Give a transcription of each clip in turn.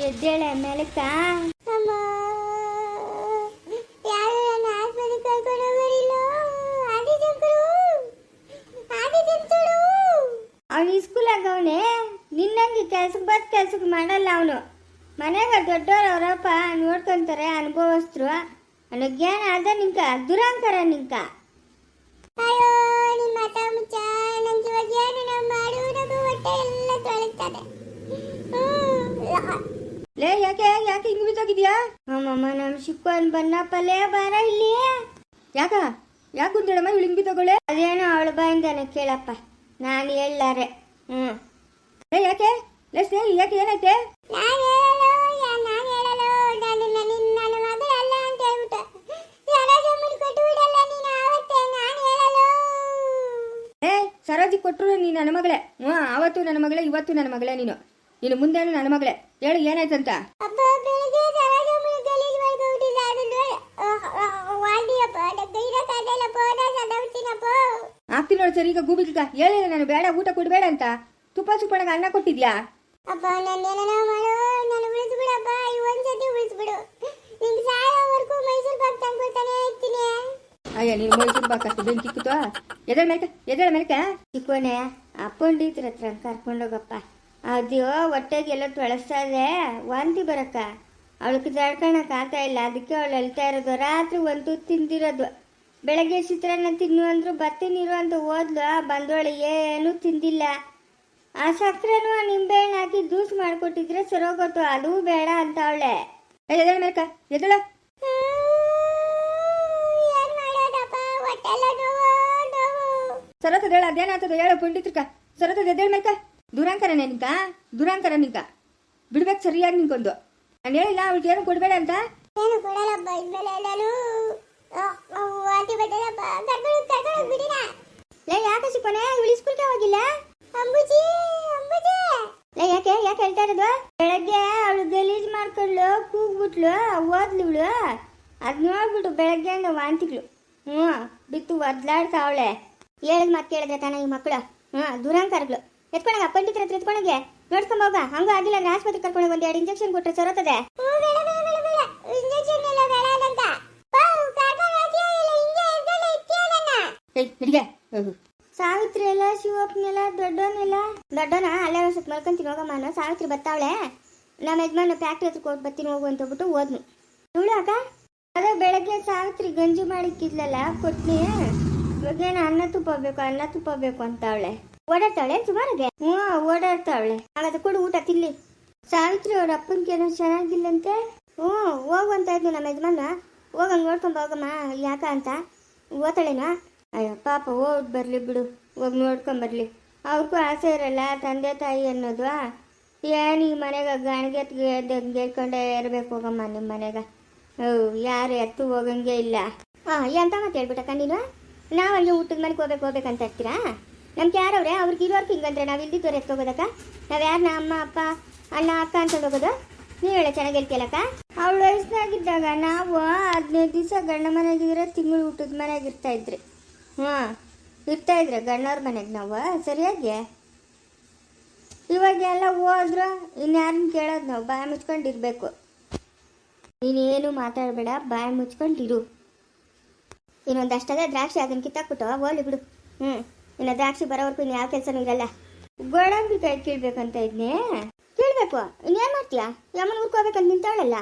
ಎದ್ದೇಳೆ ಮೇಲಕ್ಕ ಅವನು ನಿನ್ನಂಗೆ ಕೆಲ್ಸಕ್ಕೆ ಬಸ್ ಕೆಲ್ಸಕ್ಕೆ ಮಾಡಲ್ಲ ಅವನು. ಮನೆಗೆ ದೊಡ್ಡವ್ರು ಅವರಪ್ಪ ನೋಡ್ಕೊಂತಾರೆ ಅನುಭವಸ್ಥರು. ಅನ್ನೋ ಜ್ಞಾನ ಅದ ನಿಂಕ ದುರಂಕಾರ ನಿಂಕ. ಮಾಡುವುದು ಹೊಟ್ಟೆ ಎಲ್ಲ ತೊಳಗ್ತದೆ. ಲೇ ಯಾಕೆ ಯಾಕೆ ಹಿಂಗ್ ಬಿದ್ದಾಗಿದ್ಯಾ ಅಮ್ಮಮ್ಮ ನಮ್ ಶಿಕ್ಕನ್ ಬನ್ನಪ್ಪಲೇ ಬಾರ ಇಲ್ಲಿ. ಯಾಕ? ಯಾಕೆ ಗುಂದಳಮ್ಮ ಇವಳು ಹಿಂಗ್ ಬಿದ್ದೋಗಳೆ ಅದೇನೋ ಅವಳ ಬಾಯಿಂದಾನೆ ಕೇಳಪ್ಪ. ನಾನು ಹೇಳಾರೆ ಹ್ಮ್. ಲೇ ಯಾಕೆ? ಲೇ ಸ್ನೇಹಿ ಯಾಕೆ ಏನೈತೆ ಸರೋಜಿ ಕೊಟ್ಟರು ನಾನ್ ನನ್ನ ಮಗಳೇ. ಹ್ಞೂ ಆವತ್ತು ನನ್ನ ಮಗಳೇ ಇವತ್ತು ನನ್ನ ಮಗಳೇ ನೀನು. ನೀನು ಹೇಳು ನನ್ನ ಮಗಳೇ. ಹೇಳು ಏನಾಯ್ತಂತ? ಆಗ್ತೀನಿ ನೋಡಿ ಸರಿ ಈಗ ಗೂಬಿಗ ಹೇಳಿಲ್ಲ ನಾನು ಬೇಡ ಊಟ ಕೊಡಬೇಡ ಅಂತ. ತುಪ್ಪ ಸುಪ್ಪಣಗ ಅನ್ನ ಕೊಟ್ಟಿದ್ಯಾ? ಅಪ್ಪ ನನ್ನ ಏನೋ ಮಾಡು ನಾನು ಉಳಿಸ್ಬಿಡಪ್ಪ ಈ ಒಂದ್ಸತಿ ಉಳಿಸ್ಬಿಡು ನಿಂಗೆ ಸಾಯೋವರೆಗೂ ಮೈಸೂರು ಪಾಕ್ ತಂದ್ಕೊಳ್ತಾನೆ ಇರ್ತೀನಿ. ಅಯ್ಯ ನೀನು ಮೈಸೂರು ಬಾಕಷ್ಟು ಬೆಂಕಿ ಕಿತ್ತೋ ಎದಳ ಮೇಲ್ಕ ಎದಳ ಮೇಲ್ಕ. ಚಿಕ್ಕೋಣೆ ಅಪ್ಪಂಡಿತ್ರ ಹತ್ರ ಕರ್ಕೊಂಡೋಗಪ್ಪ. ಅದು ಹೊಟ್ಟೆಗೆಲ್ಲ ತೊಳಸ್ತಾ ಇದೆ. ವಾಂತಿ ಬರಕ್ಕ? ಅವಳಿಗೆ ಜಡ್ಕೊಳಕ್ ಆಗ್ತಾ ಇಲ್ಲ. ಅದಕ್ಕೆ ಅವಳು ಅಳ್ತಾ ಇರೋದು. ರಾತ್ರಿ ಒಂದು ತಿಂದಿರೋದು. ಬೆಳಗ್ಗೆ ಚಿತ್ರಾನ್ನ ತಿನ್ನು ಅಂದ್ರು ಬರ್ತೀನಿರು ಅಂತ ಓದ್ಲು. ಬಂದೋಳು ಏನು ತಿಂದಿಲ್ಲ. ಆ ಸಕ್ಕರೆನೂ ನಿಂಬೆಹಣ್ಣು ಹಾಕಿ ಜ್ಯೂಸ್ ಮಾಡಿಕೊಟ್ಟಿದ್ರೆ ಸರೋಗೋತು. ಅದು ಬೇಡ ಅಂತ ಅವಳೆ. ಎದಳ ಮೇಲ್ಕ ಸರತದ ಹೇಳ ಅದೇನಾಗ್ತದೆ ಹೇಳು ಪಂಡಿತ್ರಕ ಸರತದ ಎದ್ದೇಳ ಮೇಕ ದುರಾಂಕರನೇ ನಿಂಕ ದುರಾಂಕರ ನಿಂಕ ಬಿಡ್ಬೇಕು ಸರಿಯಾಗಿ ನಿಂಕೊಂದು ನಾನು ಹೇಳಿಲ್ಲ ಅವಳಿಗೆ ಏನು ಕೊಡ್ಬೇಡ ಅಂತ? ಏನು ಕೊಡಲ್ಲಪ್ಪ ಇದ್ಮೇಲೆ ಕರ್ಕೊಂಡು ಕರ್ಕೊಂಡು ಬಿಡಿನ. ಲೇ ಯಾಕೆ ಸಿಕ್ಕೋನೆ ಇವಳು ಸ್ಕೂಲ್ಗೆ ಹೋಗಿಲ್ಲ ಅಂಬುಜಿ ಅಂಬುಜಿ. ಲೇ ಯಾಕೆ ಯಾಕೆ ಹೇಳ್ತಾ ಇರೋದು? ಬೆಳಗ್ಗೆ ಅವಳು ಗಲೀಜ್ ಮಾಡ್ಕೊಂಡ್ಲು ಕೂಗ್ಬಿಟ್ಲು ಓದ್ಲು ಇವಳು. ಅದ್ ನೋಡ್ಬಿಟ್ಟು ಬೆಳಗ್ಗೆಯಿಂದ ವಾಂತಿಗಳು. ಹ್ಞೂ ಬಿತ್ತು ಒದ್ಲಾಡ್ತಾವಳೆ ಹೇಳಿದ್ ಮತ್ತೆ ಕೇಳಿದ್ರೆ ತಾನೇ ಈ ಮಕ್ಕಳು. ಹ್ಞೂ ದುರಾಂಕಾರಗಳು. ಎತ್ಕೊಂಡಾಗ ಪಂಡಿತರ ಹತ್ರ ಎತ್ಕೊಳಂಗೆ. ನೋಡ್ಕೊಂಡ್ ಹೋಗ ಹಂಗ ಆಗಿಲ್ಲ ಅಂದ್ರೆ ಆಸ್ಪತ್ರೆ ಕರ್ಕೊಂಡು ಒಂದ್ ಎರಡು ಇಂಜೆಕ್ಷನ್ ಕೊಟ್ರೆ ಸರತದೆ. ಅಂತ. ಹಿಂಗೆ ಸಾವಿತ್ರಿ ಎಲ್ಲ ಶಿವಪ್ಪನೆಲ್ಲ ದೊಡ್ಡವನೆಲ್ಲ ದೊಡ್ಡವನ ಅಲ್ಲೇ ಒಂದ್ ಸ್ವಲ್ಪ ಮಲ್ಕೊಂತೀನಿ ಹೋಗಮ್ಮ ಅನ್ನೋ ಸಾವಿತ್ರಿ ಬರ್ತಾವಳೆ. ನಮ್ಮ ಯಜಮಾನ ಫ್ಯಾಕ್ಟ್ರಿ ಹತ್ರ ಹೋಗಿ ಬರ್ತೀನಿ ಹೋಗು ಅಂತ ಹೋಗ್ಬಿಟ್ಟು ಹೋದ್ನು. ನೋಡು ಅಕ್ಕ ಅದೇ ಬೆಳಗ್ಗೆ ಸಾವಿತ್ರಿ ಗಂಜಿ ಮಾಡಿಕ್ಕಿದ್ಲಲ್ಲ ಕೊಟ್ನಿ. ಇವಾಗೇನು ಅನ್ನ ತುಪ್ಪ ಬೇಕು ಅನ್ನ ತುಪ್ಪ ಬೇಕು ಅಂತಾವಳೆ. ಓಡಾಡ್ತಾವಳೆ ಸುಮಾರಿಗೆ? ಹ್ಞೂ ಓಡಾಡ್ತಾಳೆ. ಹಾಗಾದ್ರೆ ಕೊಡು ಊಟ ತಿನ್ಲಿ. ಸಾವಿತ್ರಿ ಅವ್ರ ಅಪ್ಪನ್ಗೆ ಏನೋ ಚೆನ್ನಾಗಿಲ್ಲಂತೆ? ಹ್ಞೂ ಹೋಗು ಅಂತ ಇದ್ನು ನಮ್ಮ ಯಜಮಾನ. ಹೋಗಂಗೆ ನೋಡ್ಕೊಂಡ್ ಹೋಗಮ್ಮ. ಯಾಕ ಅಂತ? ಓದ್ತಾಳೆನಾ? ಅಯ್ಯೋ ಪಾಪ ಓದ್ ಬರಲಿ ಬಿಡು. ಹೋಗಿ ನೋಡ್ಕೊಂಬರ್ಲಿ ಅವ್ರಿಗೂ ಆಸೆ ಇರಲ್ಲ ತಂದೆ ತಾಯಿ ಅನ್ನೋದು. ಏನು ಈ ಮನೆಗೆ ಗಾಣಿಗೆತ್ಗೆ ಗೆದ್ಕೊಂಡೇ ಇರಬೇಕು ಹೋಗಮ್ಮ ನಿಮ್ಮ ಮನೆಗೆ? ಹ್ಞೂ ಯಾರು ಎತ್ತು ಹೋಗಂಗೆ ಇಲ್ಲ. ಹಾಂ ಎಂತ ಮತ್ತೆ ಹೇಳ್ಬಿಟ್ಟ ನೀನು ನಾವಲ್ಲಿ ಅಲ್ಲಿ ಊಟದ ಮನೆಗೆ ಹೋಗ್ಬೇಕು ಹೋಗ್ಬೇಕಂತ ಇರ್ತೀರಾ? ನಮ್ಗೆ ಯಾರವ್ರೆ? ಅವ್ರಿಗೆ ಇರೋರ್ಗೆ ಹಿಂಗಂದ್ರೆ ನಾವು ಇಲ್ದಿದ್ದವ್ರು ಎತ್ಕೋಗೋದಕ್ಕ ನಾವು ಯಾರನ್ನ ಅಮ್ಮ ಅಪ್ಪ ಅಣ್ಣ ಅಕ್ಕ ಅಂತ ಹೋಗೋದು? ನೀವು ಹೇಳ ಚೆನ್ನಾಗಿ ಹೇಳ್ತೀಯಲ್ಲಕ್ಕ ಅವಳು ವಯಸ್ಸಾಗಿದ್ದಾಗ ನಾವು ಹದಿನೈದು ದಿವಸ ಗಂಡ ಮನೆಗಿದ್ರೆ ತಿಂಗಳು ಊಟದ ಮನೆಗೆ ಇರ್ತಾ ಇದ್ರಿ. ಹಾಂ. ಇರ್ತಾ ಇದ್ರೆ ಗಂಡವ್ರ ಮನೆಗೆ ನಾವು ಸರಿಯಾಗಿ? ಇವಾಗೆಲ್ಲ ಹೋದ್ರು ಇನ್ಯಾರನ್ನ ಕೇಳೋದು ನಾವು ಬಾಯಿ ಮುಚ್ಕೊಂಡಿರ್ಬೇಕು ನೀನೇನು ಮಾತಾಡಬೇಡ ಬಾಯಿ ಮುಚ್ಕೊಂಡಿರು ಇನ್ನೊಂದಷ್ಟದ ದ್ರಾಕ್ಷಿ ಅದನ್ನ ಕಿತ್ತಾಕ್ಬಿಟ್ಟು ಹೋಗ್ಲಿ ಬಿಡು. ಹ್ಞೂ ಇನ್ನು ದ್ರಾಕ್ಷಿ ಬರೋವರೆಗೂ ಇನ್ನು ಯಾವ ಕೆಲಸನೂ ಇರಲ್ಲ. ಗೋಡಂಬಿ ಕೈ ಕೀಳ್ಬೇಕಂತ ಇದ್ನೇ. ಕೇಳಬೇಕು. ಇನ್ನೇನು ಮಾಡ್ತೀಯಾ? ಯಮನ್ ಹೋಗ್ಬೇಕಂತ ನಿಂತಾಳಲ್ಲ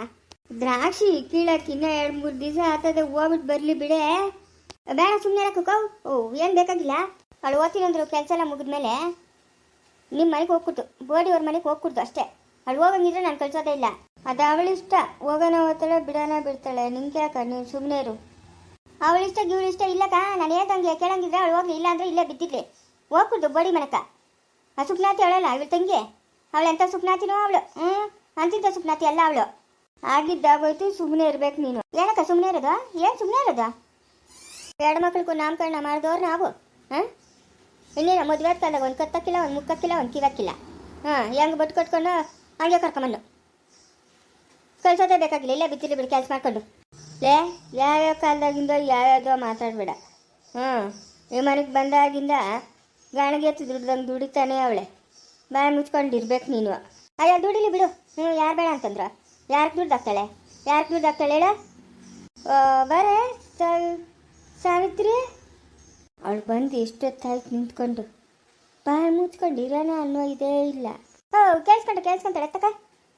ದ್ರಾಕ್ಷಿ ಕೀಳಕ್ಕೆ ಇನ್ನೂ ಎರಡು ಮೂರು ದಿವಸ ಆತದೆ ಹೋಗ್ಬಿಟ್ಟು ಬರಲಿ ಬಿಡೆ. ಬೇಡ ಸುಮ್ಮನೆ ಇರಕ್ಕೋ ಓ, ಏನು ಬೇಕಾಗಿಲ್ಲ? ಅವಳು ಓದ್ತೀನಿ ಅಂದ್ರು ಕೆಲಸ ಎಲ್ಲ ಮುಗಿದ್ಮೇಲೆ ನಿಮ್ಮ ಮನೆಗೆ ಹೋಗ್ಕೊಡ್ತು ಬೋಡಿ ಅವ್ರ ಮನೆಗೆ ಹೋಗ್ಕೊಡ್ತು ಅಷ್ಟೇ. ಅವಳು ಹೋಗಂಗಿದ್ರೆ ನಾನು ಕಳ್ಸೋದೇ ಇಲ್ಲ. ಅದು ಅವಳಿಷ್ಟ. ಹೋಗೋಣ ಓದ್ತಾಳೆ ಬಿಡೋಣ ಬಿಡ್ತಾಳೆ. ನಿಂಗೆ ಯಾಕ ನೀನು ಸುಮ್ಮನೆ ಇರು. ಅವಳಿಷ್ಟ ಇಷ್ಟ ಇಲ್ಲಕ್ಕ ನಾನು ಹೇಳ್ದಂಗೆ ಕೇಳಂಗಿದ್ರೆ ಅವಳು ಹೋಗ್ಲಿ, ಇಲ್ಲ ಅಂದರೆ ಇಲ್ಲೇ ಬಿದ್ದಿದ್ಲಿ. ಹೋಗ್ಬಿಡ್ದು ಬಡಿ ಮನಕ. ಆ ಸುಪ್ನಾತಿ ಅವಳಲ್ಲ, ಇವಳು ತಂಗಿ. ಅವಳು ಎಂಥ ಸುಪ್ನಾತಿನೋ ಅವಳು. ಹ್ಞೂ ಅಂತಿದ್ದ ಸುಪ್ನಾತಿ ಅಲ್ಲ ಅವಳು. ಆಗಿದ್ದಾಗೋಯ್ತು ಸುಮ್ಮನೆ ಇರ್ಬೇಕು ನೀನು. ಏನಕ್ಕ ಸುಮ್ಮನೆ ಇರೋದು? ಏನು ಸುಮ್ಮನೆ ಇರೋದು? ಎರಡು ಮಕ್ಳಿಗೂ ನಾಮಕರಣ ಮಾಡಿದವ್ರು ನಾವು. ಹಾಂ? ಇನ್ನೇನು ಮದುವೆ ಕಾಲದಾಗ ಒಂದು ಕತ್ತಕ್ಕಿಲ್ಲ, ಒಂದು ಮುಕ್ಕಕ್ಕಿಲ್ಲ, ಒಂದು ಕಿವಕ್ಕಿಲ್ಲ. ಹಾಂ, ಹೆಂಗೆ ಬಟ್ಟು ಕಟ್ಕೊಂಡು, ಹಂಗೆ ಕರ್ಕೊಂಬಂದು. ಕಳ್ಸೋದೇ ಬೇಕಾಗಿಲ್ಲ, ಇಲ್ಲೇ ಬಿದ್ದಿಲ್ಲ ಬಿಡಿ, ಕೆಲಸ ಮಾಡ್ಕೊಂಡು. ಲೇ ಯಾವ್ಯಾವ ಕಾಲದಾಗಿಂದ ಯಾವ್ಯಾವ್ದೋ ಮಾತಾಡಬೇಡ. ಹ್ಞೂ, ಈ ಮನೆಗೆ ಬಂದಾಗಿಂದ ಗಾಣಿಗೆ ದುಡ್ದಂಗೆ ದುಡಿತಾನೆ ಅವಳೆ. ಬಾಯ ಮುಚ್ಕೊಂಡಿರ್ಬೇಕು ನೀನು. ಅಯ್ಯೋ, ದುಡಿಲಿ ಬಿಡು. ಹ್ಞೂ, ಯಾರು ಬೇಡ ಅಂತಂದ್ರೆ? ಯಾರಿಗೆ ದುಡ್ಡು ಹಾಕ್ತಾಳೆ ಯಾರಿಗೆ ದುಡ್ಡು ಹಾಕ್ತಾಳೆ ಹೇಳ ಬರೇ ಸಾವಿತ್ರಿ. ಅವಳು ಬಂದು ಎಷ್ಟೊತ್ತಾಯ್ತು ನಿಂತ್ಕೊಂಡು. ಬಾಯ ಮುಚ್ಕೊಂಡು ಇರೋಣ ಅನ್ನೋ ಇದೇ ಇಲ್ಲ. ಓ, ಕೇಳಿಸ್ಕೊಂಡು ಕೇಳಿಸ್ಕೊಂತಾಳೆ ಎತ್ತಕ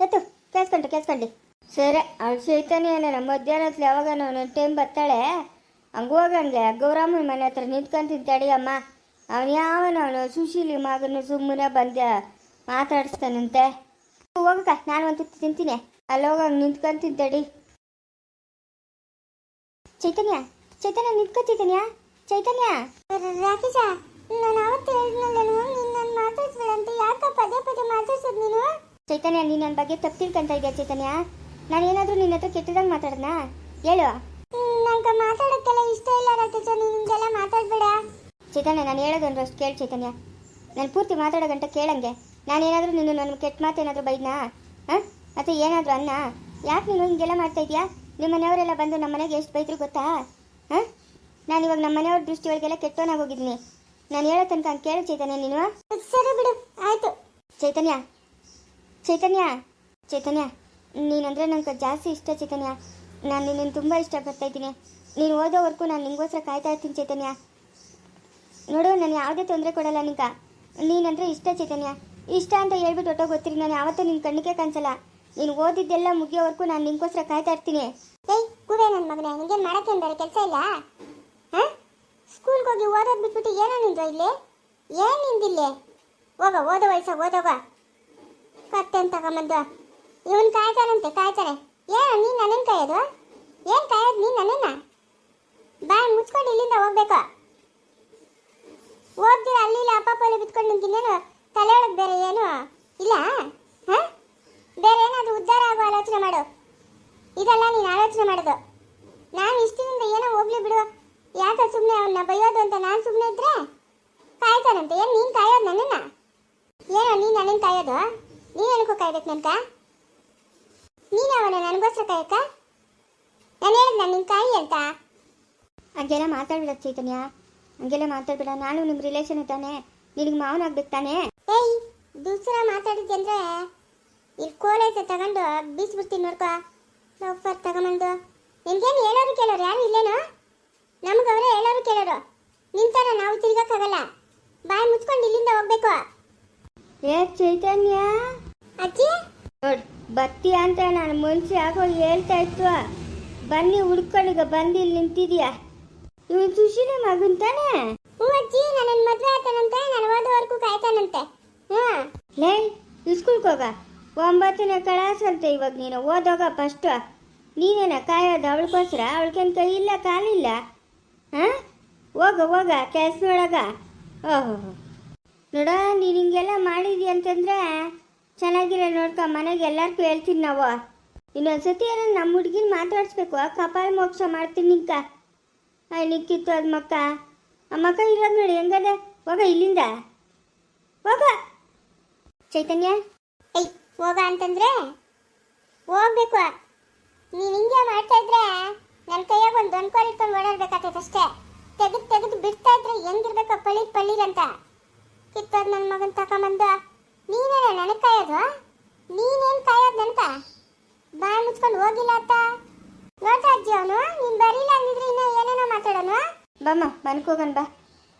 ಎತ್ತು, ಕೇಳಿಸ್ಕೊಂಡು ಕೇಳಿಸ್ಕೊಂಡು. ಸರಿ ಅವಳು ಚೈತನ್ಯನ ನಮ್ಮ ಮಧ್ಯಾಹ್ನದಲ್ಲಿ ಯಾವಾಗ ನಾನು ಟೈಮ್ ಬರ್ತಾಳೆ? ಹಂಗೆ ಹೋಗಂಗೆ ಗೌರಮ್ಮನ ಮನೆ ಹತ್ರ ನಿಂತ್ಕೊಂತೀನಿ ತಡಿಯಮ್ಮ ಅವನು ಯಾವನ ಅವನು ಸುಶೀಲಿ ಮಗನು ಸುಮ್ಮನೆ ಬಂದ ಮಾತಾಡಿಸ್ತಾನಂತೆ. ಹೋಗಕ್ಕ ನಾನು ಒಂದು ತಿಂತೀನಿ. ಅಲ್ಲಿ ಹೋಗಂಗೆ ನಿಂತ್ಕೊಂತೀನಿ ತಡಿ ಚೈತನ್ಯ ಚೈತನ್ಯ ನಿಂತ್ಕೊತಿದ್ದೀನಿಯ ಚೈತನ್ಯ. ರಾಕೇಶ ನಾನು ಅವತ್ತು ಹೇಳಿದ್ನಲ್ಲೇನು ನೀನು ಮಾತಾಡ್ಸ್ಬೇಡ ಅಂತ ಯಾಕ ಪದೇ ಪದೇ ಮಾತಾಡ್ಸೋದು ನೀನು? ಚೈತನ್ಯ ನೀನು ನನ್ನ ಬಗ್ಗೆ ತಪ್ಪು ತಿಳ್ಕೊಂತ ಇದೆಯಾ ಚೈತನ್ಯ? ನಾನು ಏನಾದರೂ ನಿನ್ನ ಹತ್ರ ಕೆಟ್ಟದಾಗ ಮಾತಾಡ್ದಾ ಹೇಳು. ನಂಗೆ ಮಾತಾಡೋಕ್ಕೆಲ್ಲ ಇಷ್ಟ ಇಲ್ಲ ರಾಕೇಶ ನೀನು ಹಿಂಗೆಲ್ಲ ಮಾತಾಡ್ಬೇಡ. ಚೈತನ್ಯ ನಾನು ಹೇಳೋದು ಅಷ್ಟು ಕೇಳು ಚೈತನ್ಯ. ನಾನು ಪೂರ್ತಿ ಮಾತಾಡೋ ಗಂಟ ಕೇಳಂಗೆ. ನಾನೇನಾದರೂ ನಿನ್ನ ನನ್ನ ಕೆಟ್ಟ ಮಾತು ಏನಾದರೂ ಬೈದ್ನಾ? ಹಾಂ? ಅಥವಾ ಏನಾದರೂ ಅನ್ನ? ಯಾಕೆ ನೀನು ಹಿಂಗೆಲ್ಲ ಮಾಡ್ತಾ ಇದೆಯಾ ನಿಮ್ಮ ಮನೆಯವರೆಲ್ಲ ಬಂದು ನಮ್ಮ ಮನೆಗೆ ಎಷ್ಟು ಬೈದ್ರು ಗೊತ್ತಾ? ಹಾಂ? ನಾನು ಇವಾಗ ನಮ್ಮ ಮನೆಯವ್ರ ದೃಷ್ಟಿ ಒಳಗೆಲ್ಲ ಕೆಟ್ಟವನಾಗಿ ಹೋಗಿದ್ದೀನಿ. ನಾನು ಹೇಳೋ ತನಕ ಹಂಗೆ ಕೇಳು ಚೈತನ್ಯ ನೀನು? ಸರಿ ಬಿಡು ಆಯಿತು. ಚೈತನ್ಯ ಚೈತನ್ಯ ಚೈತನ್ಯ. ನೀನಂದ್ರೆ ನಂಗೆ ಜಾಸ್ತಿ ಇಷ್ಟ ಚೈತನ್ಯ. ನಾನು ನಿನ್ನನ್ನು ತುಂಬ ಇಷ್ಟಪಡ್ತಾ ಇದ್ದೀನಿ. ನೀನು ಓದೋವರೆಗೂ ನಾನು ನಿಂಗೋಸ್ಕರ ಕಾಯ್ತಾ ಇರ್ತೀನಿ ಚೈತನ್ಯ. ನೋಡು ನಾನು ಯಾವುದೇ ತೊಂದರೆ ಕೊಡಲ್ಲ ನಿಂಗ. ನೀನಂದರೆ ಇಷ್ಟ ಚೈತನ್ಯ. ಇಷ್ಟ ಅಂತ ಹೇಳ್ಬಿಟ್ಟು ಒಟ್ಟೋ ಗೊತ್ತಿರಿ ನಾನು ಯಾವತ್ತೂ ನಿನ್ನ ಕಣ್ಣಿಗೆ ಕಾಣಿಸಲ್ಲ. ನೀನು ಓದಿದ್ದೆಲ್ಲ ಮುಗಿಯೋವರೆಗೂ ನಾನು ನಿಂಗೋಸ್ಕರ ಕಾಯ್ತಾ ಇರ್ತೀನಿ. ಏಯ್ ಕೂಡ ನನ್ನ ಮಗನೇ, ನಿಂಗೇನು ಮಾಡಕ್ಕೆ ಬೇರೆ ಕೆಲಸ ಇಲ್ಲ? ಹಾಂ? ಸ್ಕೂಲ್ಗೆ ಹೋಗಿ ಓದೋದು ಬಿಟ್ಬಿಟ್ಟು ಏನೋ ನಿಂದು ಇಲ್ಲಿ? ಏನು ನಿಂದಿಲ್ಲಿ? ಹೋಗ, ಓದೋ ವಯಸ್ಸಾಗ ಓದೋಗ. ಕತ್ತೆನ್ ತಗೊಂಬಂದು ಇವನ್ ಕಾಯ್ತಾನಂತೆ ಕಾಯ್ತಾರೆ ಏನು ನೀನು ನನ್ನ ಕಾಯೋದು ಏನು ಕಾಯೋದು ನೀನು ನನ್ನನ್ನ? ಬಾಯ್ ಮುಚ್ಕೊಂಡು ಇಲ್ಲಿಂದ ಹೋಗ್ಬೇಕು. ಓದ್ದಿರ ಅಲ್ಲಿ ಅಪ್ಪ ಅಪ್ಪಪ್ಪಲ್ಲಿ ಬಿತ್ಕೊಂಡು ನಿಂತೀನಿ ತಲೆ ಬೇರೆ ಏನು? ಇಲ್ಲ? ಹಾಂ? ಬೇರೆ ಏನಾದರೂ ಉದ್ಧಾರ ಆಗೋ ಆಲೋಚನೆ ಮಾಡು. ಇದೆಲ್ಲ ನೀನು ಆಲೋಚನೆ ಮಾಡೋದು. ನಾನು ಇಷ್ಟಿನಿಂದ ಏನೋ ಹೋಗ್ಲಿ ಬಿಡು. ಯಾಕೆ ಸುಮ್ಮನೆ ಅವನ್ನ ಬೈಯೋದು ಅಂತ ನಾನು ಸುಮ್ಮನೆ ಇದ್ರೆ? ಕಾಯ್ತಾನಂತೆ. ಏನು ನೀನು ಕಾಯೋದು ನನ್ನನ್ನ? ಏನೋ ನೀನು ನನ್ನನ್ನು ಕಾಯೋದು? ನೀನು ಏನಕ್ಕೂ ಕಾಯ್ಬೇಕು ನನ್ಕ? ನೀನು ಅವನ ನನಗೋಸ್ಕರ ಕಾಯಕ ನಾನು ಹೇಳಿದ್ ನಾನು ನಿನ್ನ ತಾಯಿ ಅಂತ. ಹಂಗೆಲ್ಲ ಮಾತಾಡ್ಬಿಡ ಚೈತನ್ಯ. ಹಂಗೆಲ್ಲ ಮಾತಾಡ್ಬೇಡ. ನಾನು ನಿಮ್ಮ ರಿಲೇಷನ್ ತಾನೆ. ನಿನಗೆ ಮಾವನಾಗ್ಬೇಕು ತಾನೆ. ಏಯ್ ದೂಸರ ಮಾತಾಡಿದ್ದೆ ಅಂದ್ರೆ ಇಲ್ಲಿ ಕೋಲೈತೆ ತಗೊಂಡು ಬೀಸ್ಬಿಡ್ತೀನಿ ನೋಡ್ಕೊ. ಲೋಫರ್ ತಗೊಂಬಂದು. ನಿನ್ಗೇನು ಹೇಳೋರು ಕೇಳೋರು? ಯಾರು ಇಲ್ಲೇನೋ? ನಮ್ಗೆ ಅವರೇ ಹೇಳೋರು ಕೇಳೋರು. ನಿಂತಾರ ನಾವು ತಿರ್ಗಕ್ಕಾಗಲ್ಲ. ಬಾಯಿ ಮುಚ್ಕೊಂಡು ಇಲ್ಲಿಂದ ಹೋಗ್ಬೇಕು. ಏ ಚೈತನ್ಯ. ಅಜ್ಜಿ? ನೋಡ್. ಬತ್ತಿ ಅಂತ ನಾನು ಮುಂಚೆ ಆಗೋ ಹೇಳ್ತಾ ಇತ್ತು. ಬನ್ನಿ ಹುಡ್ಕೊಂಡೀಗ ಬಂದಿ ಇಲ್ಲಿ ನಿಂತಿದ್ಯಾ? ಇವನು ಸುಶೀಲ ಮಗನ್ ತಾನೆ? ಹ್ಞೂ ಅಜ್ಜಿ ನನ್ನ ಮದುವೆ ಆಯ್ತಾನಂತೆ ನಾನು ಓದೋವರೆಗೂ ಕಾಯ್ತಾನಂತೆ. ಹ್ಞೂ ಲೇ ಇಸ್ಕೂಲ್ಗೆ ಹೋಗ. ಒಂಬತ್ತನೇ ಕ್ಲಾಸ್ ಅಂತ ಇವಾಗ ನೀನು ಓದೋಗ ಫಸ್ಟು ನೀನೇನ ಕಾಯೋದು ಅವಳಿಗೋಸ್ಕರ? ಅವಳಿಗೇನು ಕೈ ಇಲ್ಲ ಕಾಲಿಲ್ಲ ಹಾಂ? ಹೋಗ ಹೋಗ ಕೆಲಸ ಒಳಗ. ಓಹೋ ನೋಡ ನೀನು ಹಿಂಗೆಲ್ಲ ಮಾಡಿದಿ ಅಂತಂದ್ರೆ ಚೆನ್ನಾಗಿರೋ ನೋಡ್ಕೊ, ಮನೆಗೆ ಎಲ್ಲರಿಗೂ ಹೇಳ್ತೀನಿ ನಾವು. ಇನ್ನೊಂದ್ಸತಿ ಏನೋ ನಮ್ಮ ಹುಡುಗಿನ ಮಾತಾಡಿಸ್ಬೇಕು ಕಪಾಲ ಮೋಕ್ಷ ಮಾಡ್ತೀನಿ ನಿಂಕ. ಅಯ್ಯ ನಿಕ್ಕಿತ್ತು ಅದು ಮಕ್ಕ. ಆ ಮಕ್ಕ ಇರೋದು ನೋಡಿ, ಹೆಂಗದೆ? ಹೋಗ ಇಲ್ಲಿಂದ. ಹೋಗ. ಚೈತನ್ಯ? ಏಯ್, ಹೋಗ ಅಂತಂದ್ರೆ? ಹೋಗ್ಬೇಕು. ನೀನು ಹಿಂಗೆ ಮಾಡ್ತಾ ಇದ್ರೆ ನನ್ನ ಕೈಯಾಗ ಒಂದು ದೊಣ್ಕೋಲ್ ಇಟ್ಕೊಂಡು ಓಡಾಡ್ಬೇಕಾಗ್ತೈತೆ ಅಷ್ಟೇ. ತೆಗೆದು ತೆಗೆದು ಬಿಡ್ತಾ ಇದ್ರೆ ಹೆಂಗಿರ್ಬೇಕು ಪಳೀರ್ ಪಳೀರ್ ಅಂತ. ಕಿತ್ತೋದು ನನ್ನ ಮಗನ ತಗೊಂಬಂದು ನೀನೇನ ನನಗೆ ಕಾಯೋದು ನೀನೇನು ಕಾಯೋದು ನನಕ ಬಾಯ್ ಮುಚ್ಕೊಂಡು ಹೋಗಿಲ್ಲ ಅತ್ತ. ನೋಡ್ತಾ ಅಜ್ಜಿ ಅವನು? ನೀನು ಬರೀಲ್ಲ ಅಂದಿದ್ರೆ ಇನ್ನೂ ಏನೇನೋ ಮಾತಾಡೋನು ಬಾಮ್ಮ, ಮನೆಗೆ ಹೋಗೋಣ ಬಾ.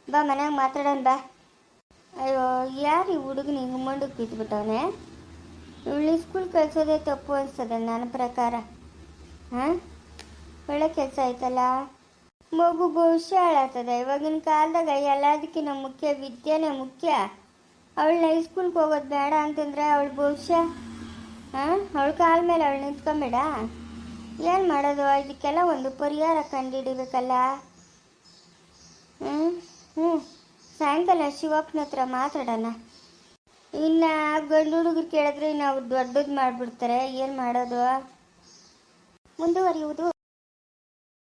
ಬಾ, ಮನ್ಯಾಗ ಮಾತಾಡೋಣ ಬಾ. ಅಯ್ಯೋ, ಯಾರು ಈ ಹುಡುಗನ ಹಿಂಗೆ ಮಂಡಕ್ಕೆ ಬಿದ್ದುಬಿಟ್ಟವನೆ ಇವಳು ಸ್ಕೂಲ್ ಕಳ್ಸೋದೇ ತಪ್ಪು ಅನಿಸ್ತದೆ ನನ್ನ ಪ್ರಕಾರ. ಹಾಂ ಒಳ್ಳೆ ಕೆಲಸ ಆಯ್ತಲ್ಲ? ಮಗು ಭವಿಷ್ಯ ಹಾಳಾಗ್ತದೆ ಇವಾಗಿನ ಕಾಲದಾಗ ಎಲ್ಲದಕ್ಕಿಂತ ಮುಖ್ಯ ವಿದ್ಯೆನೇ ಮುಖ್ಯ. ಅವಳನ್ನ ಸ್ಕೂಲ್ಗೆ ಹೋಗೋದು ಬೇಡ ಅಂತಂದರೆ ಅವಳ ಭವಿಷ್ಯ ಹಾಂ ಅವಳ ಕಾಲ ಮೇಲೆ ಅವಳು ನಿಂತ್ಕೊಂಬೇಡ? ಏನು ಮಾಡೋದು? ಇದಕ್ಕೆಲ್ಲ ಒಂದು ಪರಿಹಾರ ಕಂಡುಹಿಡಿಬೇಕಲ್ಲ ಹ್ಞೂ ಹ್ಞೂ ಸಾಯಂಕಾಲ ಶಿವಪ್ಪನ ಹತ್ರ ಮಾತಾಡೋಣ. ಇನ್ನು ಗಂಡು ಹುಡುಗರು ಕೇಳಿದ್ರೆ ಇನ್ನು ಅವ್ರು ದೊಡ್ಡದು ಮಾಡಿಬಿಡ್ತಾರೆ. ಏನು ಮಾಡೋದು? ಮುಂದುವರಿಯುವುದು.